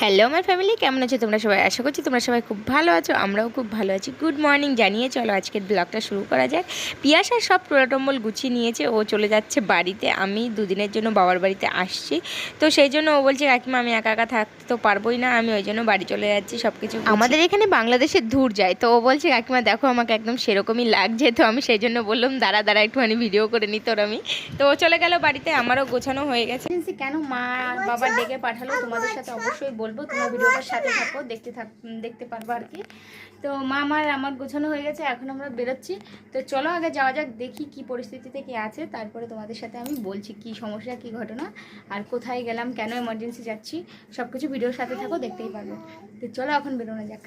Hello আমার family কেমন আছো তোমরা সবাই? আশা করছি তোমরা সবাই খুব ভালো আছো আমরাও খুব ভালো আছি। গুড মর্নিং জানিয়ে চলো আজকের ব্লগটা শুরু করা যাক। পিয়াসার সব টোলাটম্বল গুছিয়ে নিয়েছে ও চলে যাচ্ছে বাড়িতে। আমি দুদিনের জন্য বাবার বাড়িতে আসছি। তো সেই জন্য ও বলছে কাকিমা আমি একা একা থাকতে তো পারবোই না আমি ওই জন্য বাড়ি চলে যাচ্ছি সব কিছু আমাদের এখানে বাংলাদেশের দূর যায়। তো ও বলছে কাকিমা দেখো আমাকে একদম সেরকমই লাগছে। তো আমি সেই জন্য বললাম দাঁড়া দাঁড়া একটুখানি ভিডিও করে নিই তোর আমি। তো ও চলে গেল বাড়িতে আমারও গোছানো হয়ে গেছে। কেন? মা বাবা ডেকে পাঠালো তোমাদের সাথে অবশ্যই বলব, তোমরা ভিডিওটার সাথে থাকো, দেখতে থাক দেখতে পারব আর কি। তো মা আমার আমার গোছানো হয়ে গেছে, এখন আমরা বেরোচ্ছি। তো চলো আগে যাওয়া যাক, দেখি কি পরিস্থিতিতে কি আছে। তারপরে তোমাদের সাথে আমি বলছি কি সমস্যা, কি ঘটনা, আর কোথায় গেলাম, কেন এমার্জেন্সি যাচ্ছি। সব কিছু ভিডিওর সাথে থাকো, দেখতেই পারব। তো চলো এখন বেরোনো যাক।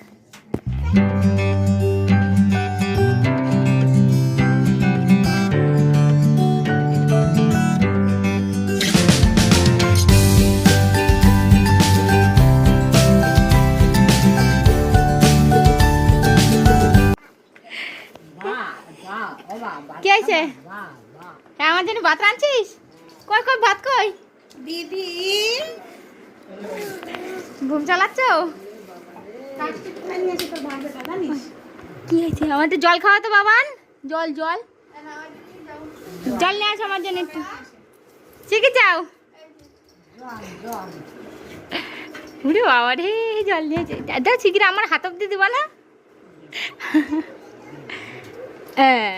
হ্যাঁ আমার জন্য ভাত রাঁধছিস? কই কই ভাত কই? দিদি। ঘুম চালাচ্ছ? কি হয়েছে? আমাদের জল খাওয়া তো বাবান। জল জল। জল নিয়ে আসো আমার জন্য একটু। শিখে যাও। উরে বাবা রে জল নিয়েছে দাদা শিখির আমার হাত অব্দি দিবা না। হ্যাঁ।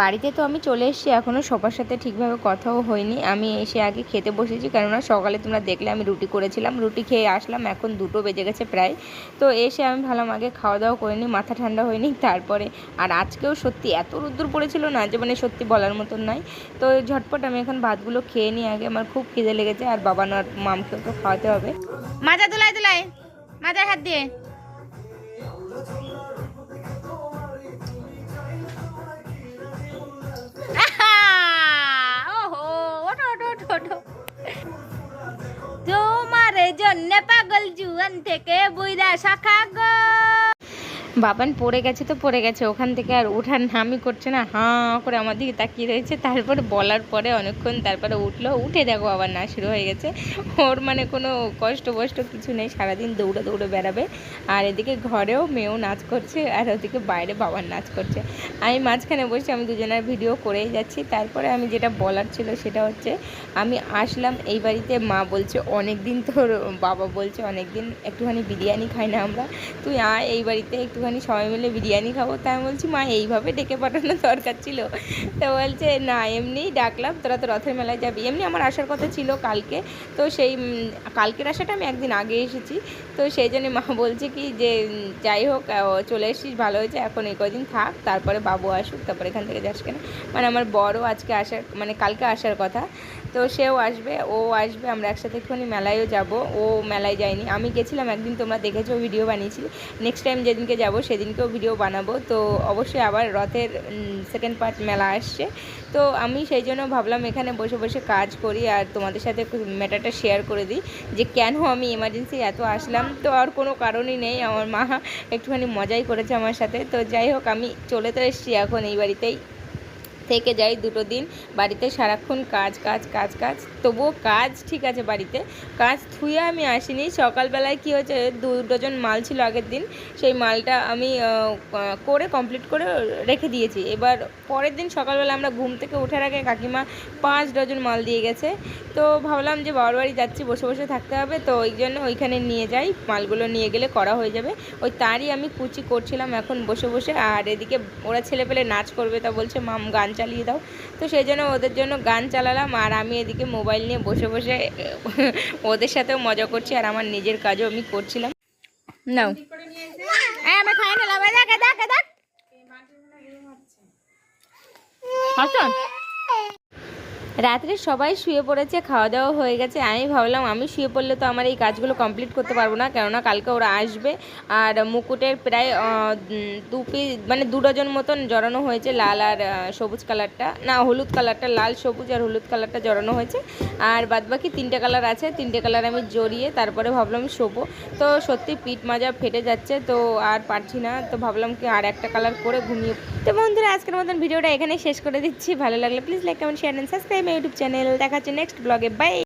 বাড়িতে তো আমি চলে এসেছি এখনও সবার সাথে ঠিকভাবে কথাও হয়নি। আমি এসে আগে খেতে বসেছি, কেননা সকালে তোমরা দেখলে আমি রুটি করেছিলাম। রুটি খেয়ে আসলাম, এখন দুটো বেজে গেছে প্রায়। তো এসে আমি ভাবলাম আগে খাওয়া দাওয়া করে নিই, মাথা ঠান্ডা হয়নি, তারপরে আর আজকেও সত্যি এত রুদ্দুর পড়েছিল না যে মানে সত্যি বলার মতন নয় তো ঝটপট আমি এখন ভাতগুলো খেয়ে নিই, আগে আমার খুব খিদে লেগেছে, আর বাবা আর মামকেও তো খাওয়াতে হবে। মাজা দোলাই দোলাই, মাজার হাত দিয়ে। তোমার জন্য পাগল জুয়ান থেকে বুইরা শাখা গো। বাবান পড়ে গেছে তো পড়ে গেছে, ওখান থেকে আর ওঠার নামই করছে না, হাঁ করে আমার দিকে তাকিয়ে রয়েছে, তারপর বলার পরে অনেকক্ষণ তারপরে উঠল, উঠে দেখো আবার না শুরু হয়ে গেছে, ওর মানে কোনো কষ্ট বষ্ট কিছু নেই, সারাদিন দৌড়ে দৌড়ে বেড়াবে, আর এদিকে ঘরেও মেয়েও নাচ করছে, আর ওদিকে বাইরে বাবার নাচ করছে, আমি মাঝখানে বসে আমি দুজনের ভিডিও করেই যাচ্ছি, তারপরে আমি যেটা বলার ছিল সেটা হচ্ছে, আমি আসলাম এই বাড়িতে, মা বলছে অনেক দিন তোর বাবা বলছে অনেক দিন একটুখানি বিরিয়ানি খাই না আমরা, তুই আয় এই বাড়িতে একটুখানি সবাই মিলে বিরিয়ানি খাব। তাই আমি বলছি, মা, এইভাবে ডেকে পাঠানো দরকার ছিল। তো বলছে, না, এমনিই ডাকলাম, তোরা তো রথের মেলায় যাবি। এমনি আমার আসার কথা ছিল কালকে। তো সেই কালকের আসাটা আমি একদিন আগে এসেছি। তো সেই জন্য মা বলছে কি যে যাই হোক চলে এসেছিস, ভালো হয়েছে। এখন এই কদিন থাক, তারপরে বাবু আসুক, তারপরে এখান থেকে যাস কেন? মানে আমার বড়ও আজকে আসার মানে কালকে আসার কথা। তো সেও আসবে, ও আসবে, আমরা একসাথে একটুখানি মেলায়ও যাব। ও মেলায় যায়নি। আমি গেছিলাম একদিন, তোমরা দেখেছ, ভিডিও বানিয়েছি। নেক্সট টাইম যেদিনকে যাব সেদিনকেও ভিডিও বানাবো। তো অবশ্যই আবার রথের সেকেন্ড পার্ট মেলা আসছে। তো আমি সেই জন্য ভাবলাম এখানে বসে বসে কাজ করি আর তোমাদের সাথে ম্যাটারটা শেয়ার করে দিই যে কেন আমি এমার্জেন্সি এত আসলাম। তো আর কোনো কারণই নেই, আমার মা একটুখানি মজাই করেছে আমার সাথে। তো যাই হোক, আমি চলে তো এসছি এখন এই বাড়িতেই। থেকে যাই দুটো দিন। বাড়িতে সারাক্ষণ কাজ কাজ কাজ কাজ। তবুও কাজ ঠিক আছে বাড়িতে। কাজ থুয়ে আমি আসিনি। সকালবেলায় কি হয়েছে, দু ডজন মাল ছিল আগের দিন। সেই মালটা আমি করে কমপ্লিট করে রেখে দিয়েছি। এবার পরের দিন সকালবেলা আমরা ঘুম থেকে ওঠার আগে কাকিমা পাঁচ ডজন মাল দিয়ে গেছে। তো ভাবলাম যে বাবার বাড়ি যাচ্ছি, বসে বসে থাকতে হবে। তো ওই জন্য ওইখানে নিয়ে যাই। মালগুলো নিয়ে গেলে করা হয়ে যাবে। ওই তারই আমি কুচি করছিলাম এখন বসে বসে। আর এদিকে ওরা ছেলে পেলে নাচ করবে তা বলছে, মাম, গান চালিয়ে দাও। তো সেই জন্য ওদের জন্য গান চালালাম আর আমি এদিকে মোবাইল নিয়ে বসে বসে, ওদের সাথেও মজা করছি আর আমার নিজের কাজও আমি করছিলাম। নাও। খাই না রাত্রে সবাই শুয়ে পড়েছে খাওয়া দাওয়া হয়ে গেছে। আমি ভাবলাম, আমি শুয়ে পড়লে তো আমার এই কাজগুলো কমপ্লিট করতে পারব না। কেননা কালকে ওরা আসবে আর মুকুটের প্রায় দু পিস মানে দু ডজন মতন জড়ানো হয়েছে লাল আর সবুজ কালারটা। না, হলুদ কালারটা, লাল, সবুজ আর হলুদ কালারটা জড়ানো হয়েছে। আর বাদবাকি তিনটে কালার আছে। তিনটে কালার আমি জড়িয়ে তারপরে ভাবলাম শোবো। তো সত্যি পিঠ মাজা ফেটে যাচ্ছে, তো আর পারছি না। তো ভাবলাম কি আর একটা কালার করে ঘুমিয়ে তো বন্ধুরা, আজকের মতন ভিডিওটা এখানেই শেষ করে দিচ্ছি। ভালো লাগলে please like comment share and subscribe YouTube channel দেখা হচ্ছে নেক্সট ব্লগে। বাই